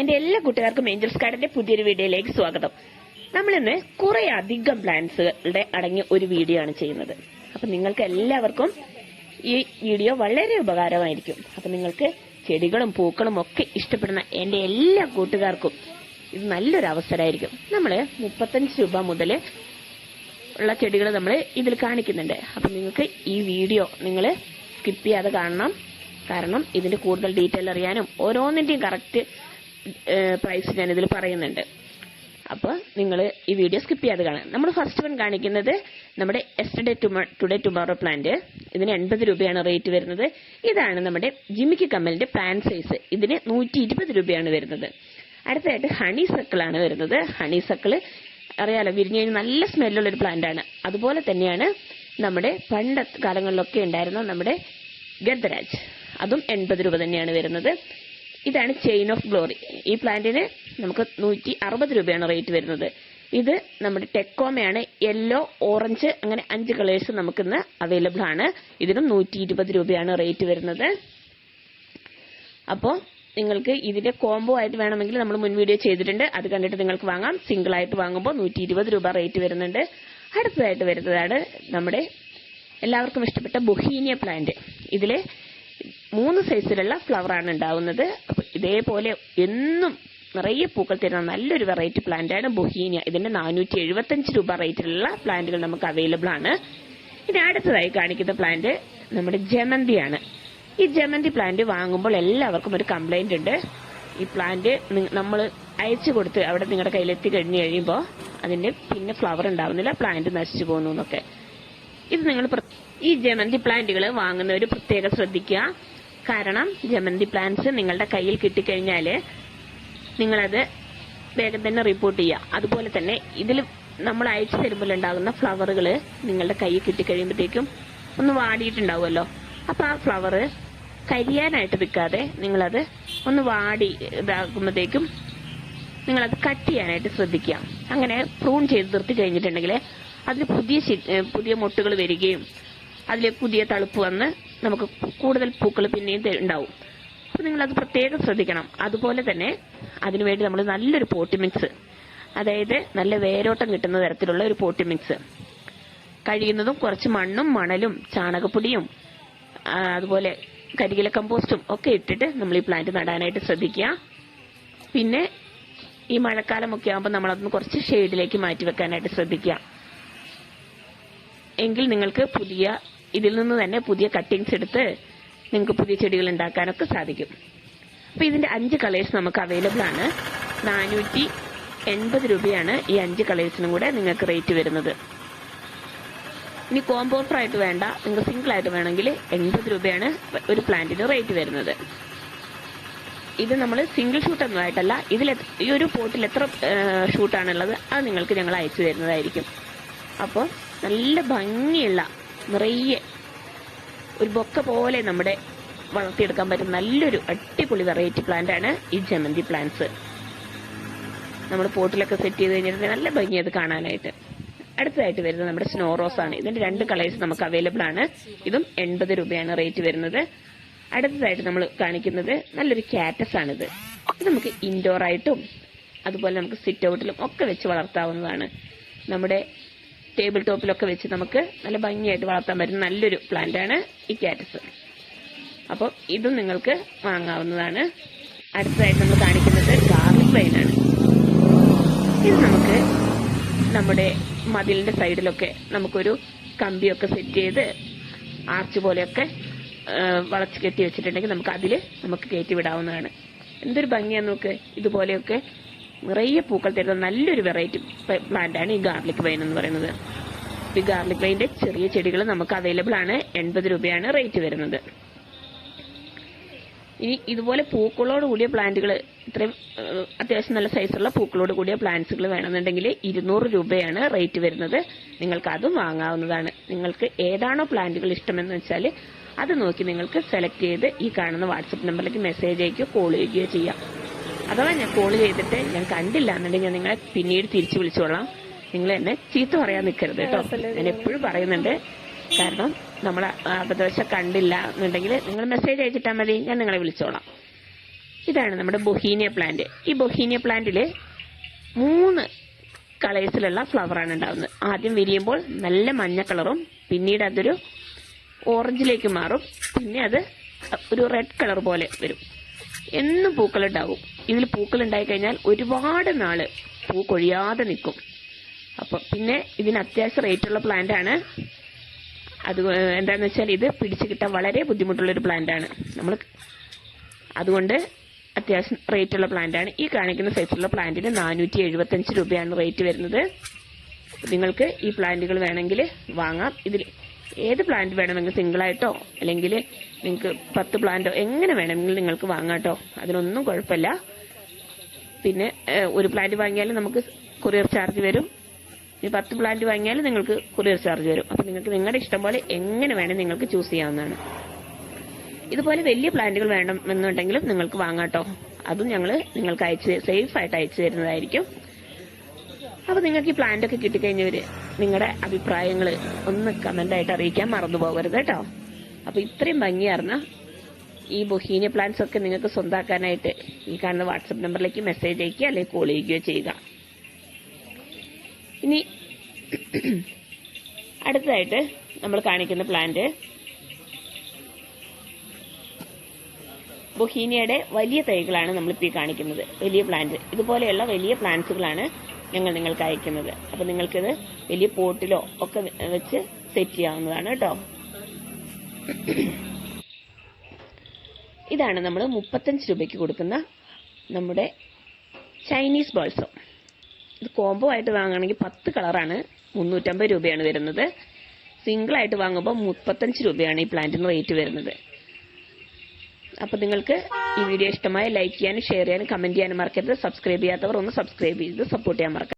എന്റെ എല്ലാ കൂട്ടുകാർക്കും ഏഞ്ചൽസ് കാർഡിന്റെ പുതിയൊരു വീഡിയോയിലേക്ക് സ്വാഗതം. നമ്മൾ ഇന്ന് കുറെ അധികം പ്ലാന്റ്സുകളുടെ അടങ്ങിയ ഒരു വീഡിയോ ആണ് ചെയ്യുന്നത്. അപ്പൊ നിങ്ങൾക്ക് എല്ലാവർക്കും ഈ വീഡിയോ വളരെ ഉപകാരമായിരിക്കും. അപ്പൊ നിങ്ങൾക്ക് ചെടികളും പൂക്കളും ഒക്കെ ഇഷ്ടപ്പെടുന്ന എന്റെ എല്ലാ കൂട്ടുകാർക്കും ഇത് നല്ലൊരു അവസരമായിരിക്കും. നമ്മൾ മുപ്പത്തഞ്ച് രൂപ മുതൽ ഉള്ള ചെടികൾ നമ്മൾ ഇതിൽ കാണിക്കുന്നുണ്ട്. അപ്പൊ നിങ്ങൾക്ക് ഈ വീഡിയോ നിങ്ങൾ സ്കിപ്പ് ചെയ്യാതെ കാണണം. കാരണം ഇതിന്റെ കൂടുതൽ ഡീറ്റെയിൽ അറിയാനും ഓരോന്നിന്റെയും കറക്റ്റ് പ്രൈസ് ഞാൻ ഇതിൽ പറയുന്നുണ്ട്. അപ്പോൾ നിങ്ങൾ ഈ വീഡിയോ സ്കിപ്പ് ചെയ്യാതെ കാണാം നമ്മൾ ഫസ്റ്റ് വൺ കാണിക്കുന്നത് നമ്മുടെ എസ്റ്റർഡേ ടുഡേ ടുമോറോ പ്ലാന്റ് ഇതിന് എൺപത് രൂപയാണ് റേറ്റ് വരുന്നത്. ഇതാണ് നമ്മുടെ ജിമിക്ക് കമ്മലിന്റെ പ്ലാന്റ് സൈസ് ഇതിന് നൂറ്റി ഇരുപത് രൂപയാണ് വരുന്നത്. അടുത്തതായിട്ട് ഹണി സക്കിളാണ് വരുന്നത്. ഹണി സക്കിൾ അറിയാലോ വിരിഞ്ഞു കഴിഞ്ഞാൽ നല്ല സ്മെല്ലുള്ള ഒരു പ്ലാന്റ് ആണ്. അതുപോലെ തന്നെയാണ് നമ്മുടെ പണ്ട കാലങ്ങളിലൊക്കെ ഉണ്ടായിരുന്ന നമ്മുടെ ഗദ്രാജ്. അതും എൺപത് രൂപ തന്നെയാണ് വരുന്നത്. ഇതാണ് ചെയിൻ ഓഫ് ഗ്ലോറി ഈ പ്ലാന്റിന് നമുക്ക് നൂറ്റി അറുപത് രൂപയാണ് റേറ്റ് വരുന്നത്. ഇത് നമ്മുടെ ടെക്കോമയാണ്. യെല്ലോ ഓറഞ്ച് അങ്ങനെ അഞ്ച് കളേഴ്സ് നമുക്കിന്ന് അവൈലബിൾ ആണ്. ഇതിനും നൂറ്റി ഇരുപത് രൂപയാണ് റേറ്റ് വരുന്നത്. അപ്പോൾ നിങ്ങൾക്ക് ഇതിന്റെ കോംബോ ആയിട്ട് വേണമെങ്കിൽ നമ്മൾ മുൻ വീഡിയോ ചെയ്തിട്ടുണ്ട്. അത് കണ്ടിട്ട് നിങ്ങൾക്ക് വാങ്ങാം. സിംഗിൾ ആയിട്ട് വാങ്ങുമ്പോൾ നൂറ്റി ഇരുപത് രൂപ റേറ്റ് വരുന്നുണ്ട്. അടുത്തതായിട്ട് വരുന്നതാണ് നമ്മുടെ എല്ലാവർക്കും ഇഷ്ടപ്പെട്ട ബൊഹീനിയ പ്ലാന്റ് ഇതിലെ മൂന്ന് സൈസിലുള്ള ഫ്ലവറാണ് ഉണ്ടാവുന്നത്. ഇതേപോലെ എന്നും നിറയെ പൂക്കൾ തരുന്ന നല്ലൊരു വെറൈറ്റി പ്ലാന്റ് ആണ് ബൊഹീനിയ. ഇതിന്റെ നാനൂറ്റി എഴുപത്തഞ്ച് രൂപ റേറ്റിലുള്ള പ്ലാന്റുകൾ നമുക്ക് അവൈലബിൾ ആണ്. ഇനി അടുത്തതായി കാണിക്കുന്ന പ്ലാന്റ് നമ്മുടെ ജമന്തിയാണ് ഈ ജമന്തി പ്ലാന്റ് വാങ്ങുമ്പോൾ എല്ലാവർക്കും ഒരു കംപ്ലൈന്റ് ഉണ്ട്. ഈ പ്ലാന്റ് നമ്മൾ അയച്ചു കൊടുത്ത് അവിടെ നിങ്ങളുടെ കയ്യിലെത്തി കഴിഞ്ഞു കഴിയുമ്പോൾ അതിന്റെ പിന്നെ ഫ്ലവർ ഉണ്ടാവുന്നില്ല പ്ലാന്റ് നശിച്ചു പോകുന്നു എന്നൊക്കെ. ഇത് നിങ്ങൾ ഈ ജമന്തി പ്ലാന്റുകൾ വാങ്ങുന്നവർ പ്രത്യേകം ശ്രദ്ധിക്കുക. കാരണം ജമന്തി പ്ലാന്റ്സ് നിങ്ങളുടെ കയ്യിൽ കിട്ടിക്കഴിഞ്ഞാൽ നിങ്ങളത് വേഗം തന്നെ റിപ്പോർട്ട് ചെയ്യുക. അതുപോലെ തന്നെ ഇതിൽ നമ്മൾ അയച്ചു തരുമ്പോൾ ഉണ്ടാകുന്ന ഫ്ലവറുകൾ നിങ്ങളുടെ കയ്യിൽ കിട്ടിക്കഴിയുമ്പോഴത്തേക്കും ഒന്ന് വാടിയിട്ടുണ്ടാവുമല്ലോ. അപ്പോൾ ആ ഫ്ലവർ കരിയാനായിട്ട് നിൽക്കാതെ നിങ്ങളത് ഒന്ന് വാടി ഇതാകുമ്പോഴത്തേക്കും നിങ്ങളത് കട്ട് ചെയ്യാനായിട്ട് ശ്രദ്ധിക്കുക. അങ്ങനെ പ്രൂൺ ചെയ്ത് നിർത്തി കഴിഞ്ഞിട്ടുണ്ടെങ്കിൽ അതിൽ പുതിയ പുതിയ മൊട്ടുകൾ വരികയും അതിൽ പുതിയ തളുപ്പ് വന്ന് നമുക്ക് കൂടുതൽ പൂക്കൾ പിന്നെയും ഉണ്ടാവും. അപ്പൊ നിങ്ങൾ അത് പ്രത്യേകം ശ്രദ്ധിക്കണം. അതുപോലെ തന്നെ അതിനുവേണ്ടി നമ്മൾ നല്ലൊരു പോട്ടി മിക്സ് അതായത് നല്ല വേരോട്ടം കിട്ടുന്ന തരത്തിലുള്ള ഒരു പോട്ടി മിക്സ് കഴിയുന്നതും കുറച്ച് മണ്ണും മണലും ചാണകപ്പൊടിയും അതുപോലെ കരികില കമ്പോസ്റ്റും ഒക്കെ ഇട്ടിട്ട് നമ്മൾ ഈ പ്ലാന്റ് നടാനായിട്ട് ശ്രദ്ധിക്കുക. പിന്നെ ഈ മഴക്കാലമൊക്കെ ആകുമ്പോൾ നമ്മളതൊന്ന് കുറച്ച് ഷെയ്ഡിലേക്ക് മാറ്റി വെക്കാനായിട്ട് ശ്രദ്ധിക്കുക. എങ്കിൽ നിങ്ങൾക്ക് പുതിയ ഇതിൽ നിന്ന് തന്നെ പുതിയ കട്ടിങ്സ് എടുത്ത് നിങ്ങൾക്ക് പുതിയ ചെടികൾ ഉണ്ടാക്കാനൊക്കെ സാധിക്കും. അപ്പോൾ ഇതിന്റെ അഞ്ച് കളേഴ്സ് നമുക്ക് അവൈലബിൾ ആണ്. നാനൂറ്റി എൺപത് രൂപയാണ് ഈ അഞ്ച് കളേഴ്സിനും കൂടെ നിങ്ങൾക്ക് റേറ്റ് വരുന്നത്. ഇനി കോമ്പോ ഓഫർ ആയിട്ട് വേണ്ട നിങ്ങൾക്ക് സിംഗിൾ ആയിട്ട് വേണമെങ്കിൽ എൺപത് രൂപയാണ് ഒരു പ്ലാന്റിന് റേറ്റ് വരുന്നത്. ഇത് നമ്മൾ സിംഗിൾ ഷൂട്ട് ഒന്നും ആയിട്ടല്ല ഇതിൽ ഈ ഒരു പോട്ടിൽ എത്ര ഷൂട്ടാണുള്ളത് അത് നിങ്ങൾക്ക് ഞങ്ങൾ അയച്ചു തരുന്നതായിരിക്കും. അപ്പോൾ നല്ല ഭംഗിയുള്ള നിറയെ ഒരു ബൊക്ക പോലെ നമ്മുടെ വളർത്തിയെടുക്കാൻ പറ്റും നല്ലൊരു അടിപൊളി വെറൈറ്റി പ്ലാന്റ് ആണ് ഈ ജമന്തി പ്ലാന്റ്സ് നമ്മൾ പോട്ടിലൊക്കെ സെറ്റ് ചെയ്ത് കഴിഞ്ഞിട്ട് നല്ല ഭംഗി അത് കാണാനായിട്ട്. അടുത്തതായിട്ട് വരുന്നത് നമ്മുടെ സ്നോ റോസ് ആണ്. ഇതിന്റെ രണ്ട് കളേഴ്സ് നമുക്ക് അവൈലബിൾ ആണ്. ഇതും എൺപത് രൂപയാണ് റേറ്റ് വരുന്നത്. അടുത്തതായിട്ട് നമ്മൾ കാണിക്കുന്നത് നല്ലൊരു കാറ്റസ് ആണിത്. ഇത് നമുക്ക് ഇൻഡോർ ആയിട്ടും അതുപോലെ നമുക്ക് സിറ്റ് ഔട്ടിലും ഒക്കെ വെച്ച് വളർത്താവുന്നതാണ്. നമ്മുടെ ടേബിൾ ടോപ്പിലൊക്കെ വെച്ച് നമുക്ക് നല്ല ഭംഗിയായിട്ട് വളർത്താൻ പറ്റുന്ന നല്ലൊരു പ്ലാന്റ് ആണ് ഈ കാറ്റസ് അപ്പോൾ ഇതും നിങ്ങൾക്ക് വാങ്ങാവുന്നതാണ്. അടുത്തതായിട്ട് നമ്മൾ കാണിക്കുന്നത് ഗാർലിക് വൈനാണ് ഇത് നമുക്ക് നമ്മുടെ മതിലിന്റെ സൈഡിലൊക്കെ നമുക്കൊരു കമ്പിയൊക്കെ സെറ്റ് ചെയ്ത് ആർച്ച് പോലെയൊക്കെ വളച്ച് കെട്ടി വെച്ചിട്ടുണ്ടെങ്കിൽ നമുക്ക് അതിൽ നമുക്ക് കയറ്റി വിടാവുന്നതാണ്. എന്തൊരു ഭംഗിയാണ് നമുക്ക് ഇതുപോലെയൊക്കെ നിറയെ പൂക്കൾ തരുന്ന നല്ലൊരു വെറൈറ്റി ആണ് ഈ ഗാർലിക് വൈൻ എന്ന് പറയുന്നത്. ഈ ഗാർലിക് വൈന്റെ ചെറിയ ചെടികൾ നമുക്ക് അവൈലബിൾ ആണ്. എൺപത് രൂപയാണ് റേറ്റ് വരുന്നത്. ഇനി ഇതുപോലെ പൂക്കളോട് കൂടിയ പ്ലാന്റുകൾ ഇത്രയും അത്യാവശ്യം നല്ല സൈസുള്ള പൂക്കളോട് കൂടിയ പ്ലാന്റ്സുകൾ വേണമെന്നുണ്ടെങ്കിൽ ഇരുന്നൂറ് രൂപയാണ് റേറ്റ് വരുന്നത്. നിങ്ങൾക്ക് അതും വാങ്ങാവുന്നതാണ്. നിങ്ങൾക്ക് ഏതാണോ പ്ലാന്റുകൾ ഇഷ്ടമെന്ന് വെച്ചാൽ അത് നോക്കി നിങ്ങൾക്ക് സെലക്ട് ചെയ്ത് ഈ കാണുന്ന വാട്സപ്പ് നമ്പറിലേക്ക് മെസ്സേജ് അയക്കുകയോ കോൾ ചെയ്യുകയോ ചെയ്യാം. അഥവാ ഞാൻ കോൾ ചെയ്തിട്ട് ഞാൻ കണ്ടില്ല എന്നുണ്ടെങ്കിൽ ഞാൻ നിങ്ങളെ പിന്നീട് തിരിച്ചു വിളിച്ചോളാം. നിങ്ങൾ എന്നെ ചീത്ത പറയാൻ നിൽക്കരുത് കേട്ടോ. ഞാൻ എപ്പോഴും പറയുന്നുണ്ട്. കാരണം നമ്മൾ അബദ്ധവശ കണ്ടില്ല എന്നുണ്ടെങ്കിൽ നിങ്ങൾ മെസ്സേജ് അയച്ചിട്ടാൽ മതി. ഞാൻ നിങ്ങളെ വിളിച്ചോളാം. ഇതാണ് നമ്മുടെ ബൊഹീനിയ പ്ലാന്റ് ഈ ബൊഹീനിയ പ്ലാന്റിൽ മൂന്ന് കളേഴ്സിലുള്ള ഫ്ലവറാണ് ഉണ്ടാവുന്നത്. ആദ്യം വിരിയുമ്പോൾ നല്ല മഞ്ഞ കളറും പിന്നീട് അതൊരു ഓറഞ്ചിലേക്ക് മാറും. പിന്നെ അത് ഒരു റെഡ് കളർ പോലെ വരും. എന്നും പൂക്കൾ ഉണ്ടാവും. ഇതിൽ പൂക്കൾ ഉണ്ടായിക്കഴിഞ്ഞാൽ ഒരുപാട് നാൾ പൂ കൊഴിയാതെ നിൽക്കും. അപ്പൊ പിന്നെ ഇതിന് അത്യാവശ്യം റേറ്റുള്ള പ്ലാന്റ് ആണ്. അത് എന്താന്ന് വെച്ചാൽ ഇത് പിടിച്ചു കിട്ടാൻ വളരെ ബുദ്ധിമുട്ടുള്ള ഒരു പ്ലാന്റ് ആണ്. നമ്മൾ അതുകൊണ്ട് അത്യാവശ്യം റേറ്റ് ഉള്ള പ്ലാന്റ് ആണ്. ഈ കാണിക്കുന്ന സൈസിലുള്ള പ്ലാന്റിന് നാനൂറ്റി എഴുപത്തഞ്ച് രൂപയാണ് റേറ്റ് വരുന്നത്. നിങ്ങൾക്ക് ഈ പ്ലാന്റുകൾ വേണമെങ്കിൽ വാങ്ങാം. ഇതിൽ ഏത് പ്ലാന്റ് വേണമെങ്കിൽ സിംഗിൾ ആയിട്ടോ അല്ലെങ്കിൽ നിങ്ങൾക്ക് പത്ത് പ്ലാന്റോ എങ്ങനെ വേണമെങ്കിലും നിങ്ങൾക്ക് വാങ്ങാം കേട്ടോ അതിനൊന്നും കുഴപ്പമില്ല. പിന്നെ ഒരു പ്ലാന്റ് വാങ്ങിയാലും നമുക്ക് കൊറിയർ ചാർജ് വരും. ഈ പത്ത് പ്ലാന്റ് വാങ്ങിയാലും നിങ്ങൾക്ക് കൊറിയർ ചാർജ് വരും. അപ്പൊ നിങ്ങൾക്ക് നിങ്ങളുടെ ഇഷ്ടം പോലെ എങ്ങനെ വേണേൽ നിങ്ങൾക്ക് ചൂസ് ചെയ്യാവുന്നതാണ്. ഇതുപോലെ വലിയ പ്ലാന്റുകൾ വേണമെന്നുണ്ടെങ്കിലും നിങ്ങൾക്ക് വാങ്ങാട്ടോ അതും ഞങ്ങൾ നിങ്ങൾക്ക് അയച്ച് സേഫ് ആയിട്ട് അയച്ചു തരുന്നതായിരിക്കും. അപ്പൊ നിങ്ങൾക്ക് ഈ പ്ലാന്റ് ഒക്കെ കിട്ടിക്കഴിഞ്ഞവര് നിങ്ങളുടെ അഭിപ്രായങ്ങൾ ഒന്ന് കമന്റ് ആയിട്ട് അറിയിക്കാൻ മറന്നു പോകരുത് കേട്ടോ അപ്പൊ ഇത്രയും ഭംഗിയാർന്ന ഈ ബൊഹീനിയ പ്ലാന്റ്സ് ഒക്കെ നിങ്ങൾക്ക് സ്വന്താക്കാനായിട്ട് ഈ കാണുന്ന വാട്സപ്പ് നമ്പറിലേക്ക് മെസ്സേജ് അയക്കുക അല്ലെങ്കിൽ കോൾ ചെയ്യുകയോ ചെയ്യുക. ഇനി അടുത്തതായിട്ട് നമ്മൾ കാണിക്കുന്ന പ്ലാന്റ് ബൊഹീനിയയുടെ വലിയ തൈകളാണ് നമ്മളിപ്പോൾ ഈ കാണിക്കുന്നത്. വലിയ പ്ലാന്റ് ഇതുപോലെയുള്ള വലിയ പ്ലാന്റ്സുകളാണ് ഞങ്ങൾ നിങ്ങൾക്ക് അയക്കുന്നത്. അപ്പം നിങ്ങൾക്കിത് വലിയ പോട്ടിലോ ഒക്കെ വെച്ച് സെറ്റ് ചെയ്യാവുന്നതാണ് കേട്ടോ. ഇതാണ് നമ്മൾ മുപ്പത്തഞ്ച് രൂപയ്ക്ക് കൊടുക്കുന്ന നമ്മുടെ ചൈനീസ് ബോൾസോ ഇത് കോംബോ ആയിട്ട് വാങ്ങുകയാണെങ്കിൽ പത്ത് കളറാണ് മുന്നൂറ്റമ്പത് രൂപയാണ് വരുന്നത്. സിംഗിൾ ആയിട്ട് വാങ്ങുമ്പോൾ മുപ്പത്തഞ്ച് രൂപയാണ് ഈ പ്ലാന്റിന് റേറ്റ് വരുന്നത്. അപ്പോൾ നിങ്ങൾക്ക് ഈ വീഡിയോ ഇഷ്ടമായ ലൈക്ക് ചെയ്യാനും ഷെയർ ചെയ്യാനും കമന്റ് ചെയ്യാനും മറക്കരുത്. സബ്സ്ക്രൈബ് ചെയ്യാത്തവർ ഒന്ന് സബ്സ്ക്രൈബ് ചെയ്ത് സപ്പോർട്ട് ചെയ്യാൻ മറക്കരുത്.